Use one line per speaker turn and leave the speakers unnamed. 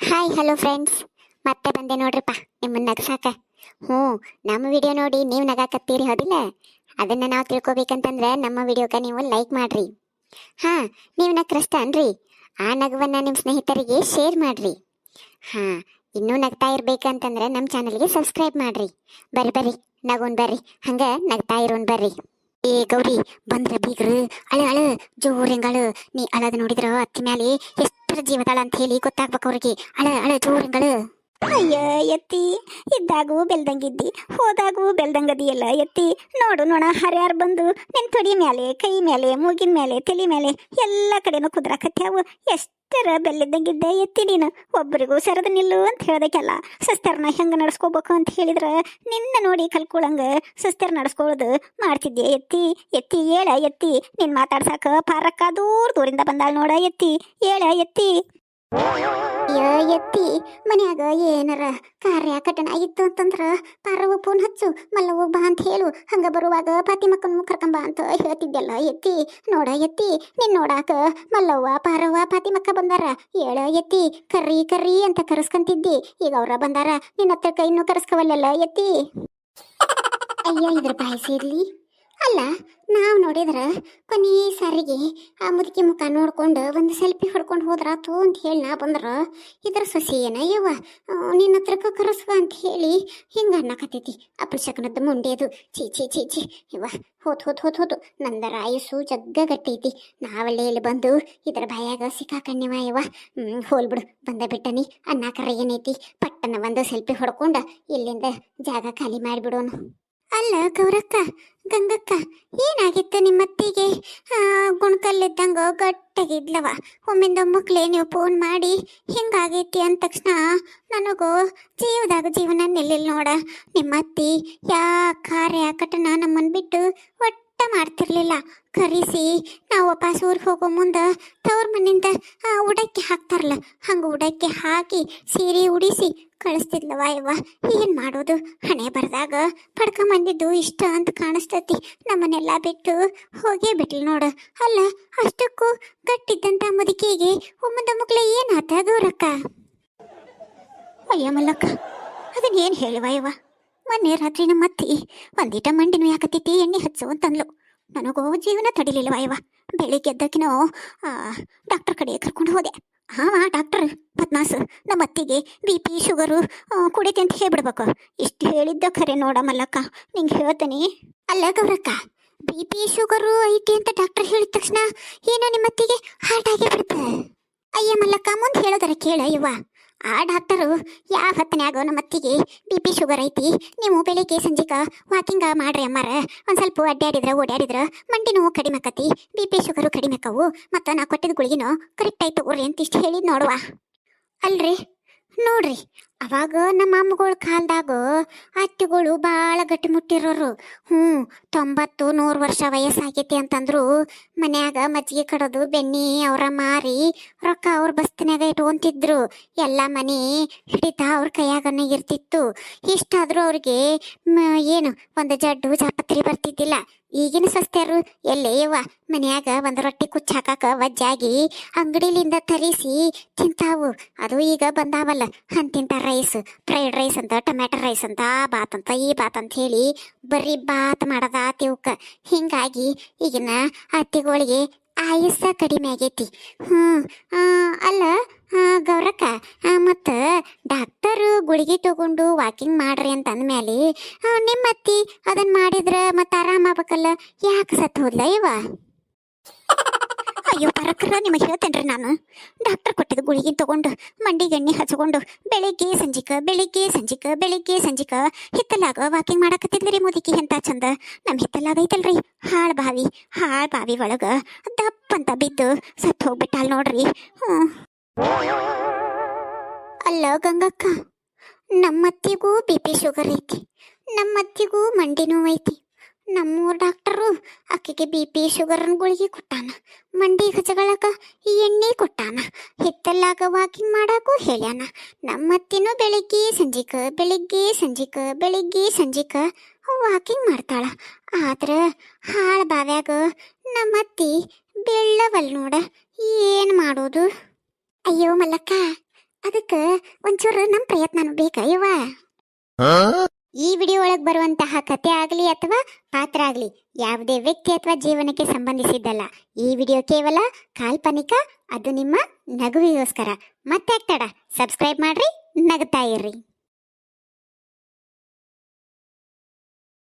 Hi hello friends ಮತ್ತೆ ಬಂದೆ ನೋಡ್ರಿಪ್ಪ. ನಿಮ್ಮನ್ನ ನಗಸಾಕ. ಹ್ಞೂ, ನಮ್ಮ ವಿಡಿಯೋ ನೋಡಿ ನೀವು ನಗಾಕತ್ತೀರಿ, ಹೌದಿಲ್ಲ? ಅದನ್ನ ನಾವು ತಿಳ್ಕೊಬೇಕಂತಂದ್ರೆ ನಮ್ಮ ವಿಡಿಯೋಕ್ಕೆ ನೀವು ಲೈಕ್ ಮಾಡ್ರಿ. ಹಾ, ನೀವು ನಗ್ರಸ್ತ ಅನ್ರಿ. ಆ ನಗವನ್ನ ನಿಮ್ಮ ಸ್ನೇಹಿತರಿಗೆ ಶೇರ್ ಮಾಡ್ರಿ. ಹಾ, ಇನ್ನೂ ನಗ್ತಾ ಇರ್ಬೇಕಂತಂದ್ರೆ ನಮ್ಮ ಚಾನಲ್ಗೆ ಸಬ್ಸ್ಕ್ರೈಬ್ ಮಾಡ್ರಿ. ಬರ್ರಿ ಬರ್ರಿ, ನಗೋನ್ ಬರ್ರಿ. ಹಂಗ ನಗ್ತಾ ಇರೋನ್ ಬರ್ರಿ. ಏ ಗೌರಿ, ಬಂದ್ರ ಬೀಗ್ರು. ಅಳ ಅಳ ಜೋರ್ ಹೆಂಗಳು ನೀ ಅಳದ ನೋಡಿದ್ರ ಅತ್ತಿ ಮ್ಯಾಲೆ ಎಷ್ಟರ ಜೀವದಾಳ ಅಂತ ಹೇಳಿ ಗೊತ್ತಾಗ್ಬೇಕು ಅವ್ರಿಗೆ. ಅಳ ಅಳ ಜೋರ್ ಹೆಂಗಳು
ಅಯ್ಯ ಎತ್ತಿ ಇದ್ದಾಗೂ ಬೆಲ್ದಂಗಿದ್ದಿ, ಹೋದಾಗೂ ಬೆಲ್ದಂಗದಿಯಲ್ಲ ಎತ್ತಿ ನೋಡು ನೋಣ, ಹರ್ಯಾರು ಬಂದು ನಿನ್ ತೊಡಿ ಮೇಲೆ ಕೈ ಮೇಲೆ ಮೂಗಿನ ಮೇಲೆ ತಲೆ ಮೇಲೆ ಎಲ್ಲ ಕಡೆನೂ ಕುದ್ರಾಕತ್ಯಾವು. ಎಷ್ಟರ ಬೆಲ್ಲಿದ್ದಂಗಿದ್ದೆ ಎತ್ತಿ ನೀನು. ಒಬ್ಬರಿಗೂ ಸರದ ನಿಲ್ಲು ಅಂತ ಹೇಳ್ದಕ್ಕೆಲ್ಲ ಸಸ್ತರ್ನ ಹೆಂಗ ನಡ್ಸ್ಕೋಬೇಕು ಅಂತ ಹೇಳಿದ್ರ ನಿನ್ನ ನೋಡಿ ಕಲ್ಕೊಳಂಗ ಸಸ್ತರ್ ನಡ್ಸ್ಕೊಳ್ಳೋದು ಮಾಡ್ತಿದ್ದೆ ಎತ್ತಿ? ಎತ್ತಿ ಏಳ ಎತ್ತಿ. ನಿನ್ ಮಾತಾಡ್ಸಾಕ ಪಾರಕ್ಕ ದೂರ ದೂರಿಂದ ಬಂದಾಳ ನೋಡ ಎತ್ತಿ. ಏಳ ಎತ್ತಿ.
ಎತ್ತಿ. ಮನ್ಯಾಗ ಏನಾರ ಕಾರ್ಯ ಕಟಣ ಇತ್ತು ಅಂತಂದ್ರ ಪಾರವ್ವ ಫೋನ್ ಹಚ್ಚು. ಮಲ್ಲವ್ವ ಬಾ ಅಂತ ಹೇಳು. ಹಂಗ ಬರುವಾಗ ಫಾತಿಮಕ್ಕನ ಕರ್ಕೊಂಬ ಅಂತ ಹೇಳ್ತಿದ್ದೆಲ್ಲ ಎತ್ತಿ. ನೋಡ, ಎತ್ತಿ. ನಿನ್ ನೋಡಾಕ ಮಲ್ಲವ್ವ, ಪಾರವ್ವ ಫಾತಿಮಕ್ಕ ಬಂದಾರ. ಏಳ ಎತ್ತಿ. ಕರ್ರಿ ಕರ್ರಿ ಅಂತ ಕರೆಸ್ಕಂತಿದ್ದಿ. ಈಗ ಅವ್ರ ಬಂದಾರ. ನಿನ್ನ ಹತ್ರ ಕೈನೂ ಕರೆಸ್ಕವಲ್ಲಲ್ಲ, ಎತ್ತಿ. ಅಯ್ಯ, ಇದ್ರ ಬಾಯಿ ಸೇರ್ಲಿ ಅಲ್ಲ, ನಾವು ನೋಡಿದ್ರೆ ಕೊನೆ ಸಾರಿಗೆ ಆ ಮುದುಕಿ ಮುಖ ನೋಡ್ಕೊಂಡು ಒಂದು ಸೆಲ್ಫಿ ಹೊಡ್ಕೊಂಡು ಹೋದ್ರಾತು ಅಂತ ಹೇಳಿ ನಾ ಬಂದ್ರ, ಇದ್ರ ಸೊಸಿ ಏನ ಯವ್ವ? ನಿನ್ನ ಹತ್ರಕ್ಕೆ ಕರೆಸುವ ಅಂತ ಹೇಳಿ ಹಿಂಗ ಅನ್ನಕತ್ತೈತಿ. ಅಪಶಕನದ ಮುಂಡೆದು. ಚೀ ಚೀ ಚೀ ಚಿ ಯವ್ವ, ಹೋತ್ ಹೋತ್ ಹೋತ್, ಹೋತು. ನಂದ ರಾಯಸು ಜಗ್ಗ ಗಟ್ಟೈತಿ ನಾವಲ್ಲೇ ಇಲ್ಲಿ ಬಂದು ಇದ್ರ ಬಾಯಾಗ ಸಿಕ್ಕಾಕಣ್ಣಿವ ಯವ್ವ? ಹ್ಮ್, ಹೋಲ್ ಬಿಡು. ಬಂದ ಬಿಟ್ಟನಿ ಅನ್ನಕರ ಏನೈತಿ? ಪಟ್ಟನ ಒಂದು ಸೆಲ್ಫಿ ಹೊಡ್ಕೊಂಡು ಇಲ್ಲಿಂದ ಜಾಗ ಖಾಲಿ ಮಾಡಿಬಿಡೋನು. ಅಲ್ಲ ಗೌರಕ್ಕ, ಗಂಗಕ್ಕ, ಏನಾಗಿತ್ತು ನಿಮ್ಮತ್ತಿಗೆ? ಗುಣಕಲ್ಲಿದ್ದಂಗ ಗಟ್ಟಾಗಿದ್ಲವ. ಒಮ್ಮಿಂದ ಮಕ್ಳೇ ನೀವು ಫೋನ್ ಮಾಡಿ, ಹಿಂಗಾಗೈತಿ? ಅಂದ ತಕ್ಷಣ, ನನಗೂ ಜೀವದಾಗ ಜೀವನ ನಿಲ್ಲಿಲ್ಲ ನೋಡ. ನಿಮ್ಮತ್ತಿ ಯಾ ಕಾರ್ಯ ಕಟನ ನಮ್ಮನ್ನು ಬಿಟ್ಟು ಒಟ್ಟ ಮಾಡ್ತಿರ್ಲಿಲ್ಲ. ಕರೆಸಿ, ನಾವು ವಾಪಸ್ ಊರಿಗೆ ಹೋಗೋ ಮುಂದೆ ತವ್ರ ಮನೆಯಿಂದ ಉಡಕ್ಕೆ ಹಾಕ್ತಾರಲ್ಲ, ಹಂಗೆ ಉಡಕ್ಕೆ ಹಾಕಿ ಸೀರೆ ಉಡಿಸಿ ಕಳಿಸ್ತಿದ್ಲವ ಇವ ಏನ್ ಮಾಡೋದು? ಹಣೆ ಬರ್ದಾಗ ಪಡ್ಕೊಂಬಂದಿದ್ದು ಇಷ್ಟ ಅಂತ ಕಾಣಿಸ್ತತಿ. ನಮ್ಮನ್ನೆಲ್ಲ ಬಿಟ್ಟು ಹೋಗೇ ಬಿಟ್ಲು ನೋಡು. ಅಲ್ಲ, ಅಷ್ಟಕ್ಕೂ ಗಟ್ಟಿದ್ದಂತ ಮುದುಕಿಗೆ ಒಮ್ಮದ ಮಕ್ಳು ಏನ್ ಗೌರಕ್ಕ ಅಯ್ಯ ಮಲ್ಲಕ್ಕ ಅದನ್ನ ಏನು ಹೇಳುವ ಇವ ಮೊನ್ನೆ ರಾತ್ರಿ ನಮ್ಮ ಅತ್ತಿ ಒಂದೀಟ ಮಂಡಿನೂ ಯಾಕತ್ತೈತಿ ಎಣ್ಣೆ ಹಚ್ಚು ಅಂತಂದ್ಲು. ನನಗೂ ಜೀವನ ತಡಿಲಿಲ್ವ ಇವ ಬೆಳಿಗ್ಗೆ ಎದ್ದಕ್ಕಿನೋ ಡಾಕ್ಟರ್ ಕಡೆ ಕರ್ಕೊಂಡು ಹೋದೆ. ಹಾಂ, ಡಾಕ್ಟರ್. ಪದ್ಮಾಸ್ ನಮ್ಮ ಅತ್ತಿಗೆ ಬಿ ಪಿ, ಶುಗರು ಕುಡಿತೆ ಅಂತ ಹೇಳ್ಬಿಡ್ಬೇಕು. ಇಷ್ಟು ಹೇಳಿದ್ದ ಖರೆ ನೋಡ ಮಲ್ಲಕ್ಕ. ನಿಂಗೆ ಹೇಳ್ತೀನಿ. ಅಲ್ಲ ಗೌರಕ್ಕ, ಬಿ ಪಿ, ಶುಗರು ಐತಿ ಅಂತ ಡಾಕ್ಟರ್ ಹೇಳಿದ ತಕ್ಷಣ ಏನೋ ನಿಮ್ಮ ಅತ್ತಿಗೆ ಹಾರ್ಟ್ ಆಗಿ ಬಿಡುತ್ತೆ ಅಯ್ಯ ಮಲ್ಲಕ್ಕ, ಮುಂದೆ ಹೇಳೋದರ ಕೇಳ ಇವ ಆ ಡಾಕ್ಟರು ಯಾವ ಹೊತ್ತನ್ಯಾಗ ನಮ್ಮ ಅತ್ತಿಗೆ ಬಿ ಪಿ ಶುಗರ್ ಐತಿ. ನೀವು ಬೆಳಿಗ್ಗೆ ಸಂಜೆಕ ವಾಕಿಂಗ್ ಮಾಡ್ರಿ ಅಮ್ಮಾರ. ಒಂದು ಸ್ವಲ್ಪ ಅಡ್ಡಾಡಿದ್ರ ಓಡಾಡಿದ್ರ ಮಂಡಿ ನೋವು ಕಡಿಮೆ ಆಕತಿ. ಬಿ ಪಿ ಶುಗರು ಕಡಿಮೆ ಆಕವು. ಮತ್ತು ನಾ ಕೊಟ್ಟಿದ್ದ ಗುಳಿಗೆನೋ ಕರೆಕ್ಟ್ ಆಯ್ತು ತಗೋರಿ ಅಂತ ಇಷ್ಟು ಹೇಳಿದ್ ನೋಡುವ. ಅಲ್ರಿ? ನೋಡ್ರಿ. ಅವಾಗ ನಮ್ಮ ಅಮ್ಮಗಳ ಕಾಲದಾಗ ಅತ್ತಿಗಳು ಭಾಳ ಗಟ್ಟಿಮುಟ್ಟಿರೋರು ಹ್ಞೂ ತೊಂಬತ್ತು, ನೂರು ವರ್ಷ ವಯಸ್ಸಾಗೈತಿ ಅಂತಂದ್ರು ಮನ್ಯಾಗ ಮಜ್ಜಿಗೆ ಕಡೋದು ಬೆನ್ನಿ ಅವರ ಮಾರಿ ರೊಕ್ಕ ಅವ್ರ ಬಸ್ತಿನಾಗ ಇಟ್ಕೊಂತಿದ್ರು. ಎಲ್ಲ ಮನೆ ಹಿಡಿತ ಅವ್ರ ಕೈಯಾಗನೇ ಇರ್ತಿತ್ತು. ಇಷ್ಟಾದ್ರೂ ಅವ್ರಿಗೆ ಏನು, ಒಂದು ಜಡ್ಡು ಜಾಪತ್ರಿ ಬರ್ತಿದ್ದಿಲ್ಲ. ಈಗಿನ ಸಸ್ತ್ಯರು ಎಲ್ಲೇ ಯವ್ವ ಮನ್ಯಾಗ ಒಂದು ರೊಟ್ಟಿ ಕುಚ್ಚ ಹಾಕಾಕ ವಜ್ಜಾಗಿ ಅಂಗಡಿಲಿಂದ ತರಿಸಿ ತಿಂತಾವು. ಅದು ಈಗ ಬಂದಾವಲ್ಲ, ಅಂತಿಂತ ರೈಸ್, ಫ್ರೈಡ್ ರೈಸ್ ಅಂತ ಟೊಮ್ಯಾಟೊ ರೈಸ್ ಅಂತ ಬಾತ್ ಅಂತ, ಈ ಬಾತ್ ಅಂತ ಹೇಳಿ ಬರೀ ಬಾತ್ ಮಾಡದ ತಿವ್ಕ ಹಿಂಗಾಗಿ ಈಗಿನ ಅತ್ತಿಗಳಿಗೆ ಆಯುಸ್ಸ ಕಡಿಮೆ ಆಗೈತಿ. ಹ್ಞೂ ಅಲ್ಲ ಗೌರಕ್ಕ ಮತ್ತು ಡಾಕ್ಟರು ಗುಳಿಗೆ ತಗೊಂಡು ವಾಕಿಂಗ್ ಮಾಡ್ರಿ ಅಂತ ಅಂದಮೇಲೆ ನಿಮ್ಮ ಅತ್ತಿ ಅದನ್ನ ಮಾಡಿದ್ರೆ ಮತ್ತೆ ಆರಾಮಾಗಬೇಕಲ್ಲ ಯಾಕೆ ಸತ್ತು ಹೋದ್ಲ ಇವ? ಅಯ್ಯೋ, ಪರಕ್ರ, ನಿಮಗೆ ಹೇಳ್ತೇನ್ರಿ ನಾನು. ಡಾಕ್ಟರ್ ಕೊಟ್ಟಿದ್ದು ಗುಳಿಗೆ ತಗೊಂಡು, ಮಂಡಿಗೆ ಎಣ್ಣೆ ಹಚ್ಕೊಂಡು, ಬೆಳಿಗ್ಗೆ ಸಂಜಿಕ ಬೆಳಿಗ್ಗೆ ಸಂಜಿಕ ಬೆಳಿಗ್ಗೆ ಸಂಜಿಕ, ಹಿತ್ತಲಾಗ ವಾಕಿಂಗ್ ಮಾಡಕತ್ತಿದ್ರಿ ಮುದುಕಿ ಎಂತ ಚಂದ? ನಮ್ಮ ಹಿತ್ತಲಾಗ ಐತಲ್ರಿ, ಹಾಳ್ ಬಾವಿ ಹಾಳ್ ಬಾವಿ ಒಳಗ ದಪ್ಪ ಅಂತ ಬಿದ್ದು ಸತ್ತು ಹೋಗ್ಬಿಟ್ಟಾಳ ನೋಡ್ರಿ. ಹ್ಞೂ ಅಲ್ಲ ಗಂಗಕ್ಕ ನಮ್ಮತ್ತಿಗೂ ಬಿ ಪಿ ಶುಗರ್ ಐತಿ, ನಮ್ಮತ್ತಿಗೂ ಮಂಡಿ ನೋವು ಐತಿ. ನಮ್ಮೂರು ಡಾಕ್ಟರು ಆಕೆಗೆ ಬಿ ಪಿ ಶುಗರ್ನ ಗುಳಿಗೆ ಕೊಟ್ಟಾನ, ಮಂಡಿ ಹಚ್ಚಗಳಕ ಎಣ್ಣೆ ಕೊಟ್ಟಾನ ಹಿತ್ತಲಾಗ ವಾಕಿಂಗ್ ಮಾಡಾಕು ಹೇಳ್ಯಾನ. ನಮ್ಮತ್ತಿನೂ ಬೆಳಿಗ್ಗೆ ಸಂಜಿಕ ಬೆಳಿಗ್ಗೆ ಸಂಜಿಕ ಬೆಳಿಗ್ಗೆ ಸಂಜಿಕ ವಾಕಿಂಗ್ ಮಾಡ್ತಾಳ. ಆದ್ರೆ ಹಾಳ ಬಾವ್ಯಾಗ ನಮ್ಮತ್ತಿ ಬೆಳ್ಳವಲ್ ನೋಡ, ಏನು ಮಾಡೋದು?
ಅಯ್ಯೋ ಮಲ್ಲಕ್ಕ ಅದಕ್ಕೆ ಒಂಚೂರು ನಮ್ಮ ಪ್ರಯತ್ನ ಬೇಕಾ
ಈ ವಿಡಿಯೋ ಒಳಗೆ ಬರುವಂತಹ ಕತೆ ಆಗಲಿ ಅಥವಾ ಪಾತ್ರ ಆಗಲಿ ಯಾವುದೇ ವ್ಯಕ್ತಿ ಅಥವಾ ಜೀವನಕ್ಕೆ ಸಂಬಂಧಿಸಿದ್ದಲ್ಲ. ಈ ವಿಡಿಯೋ ಕೇವಲ ಕಾಲ್ಪನಿಕ ಅದು ನಿಮ್ಮ ನಗುವಿಗೋಸ್ಕರ. ಮತ್ತೆ ತಡ ಸಬ್ಸ್ಕ್ರೈಬ್ ಮಾಡ್ರಿ ನಗ್ತಾ ಇರ್ರಿ.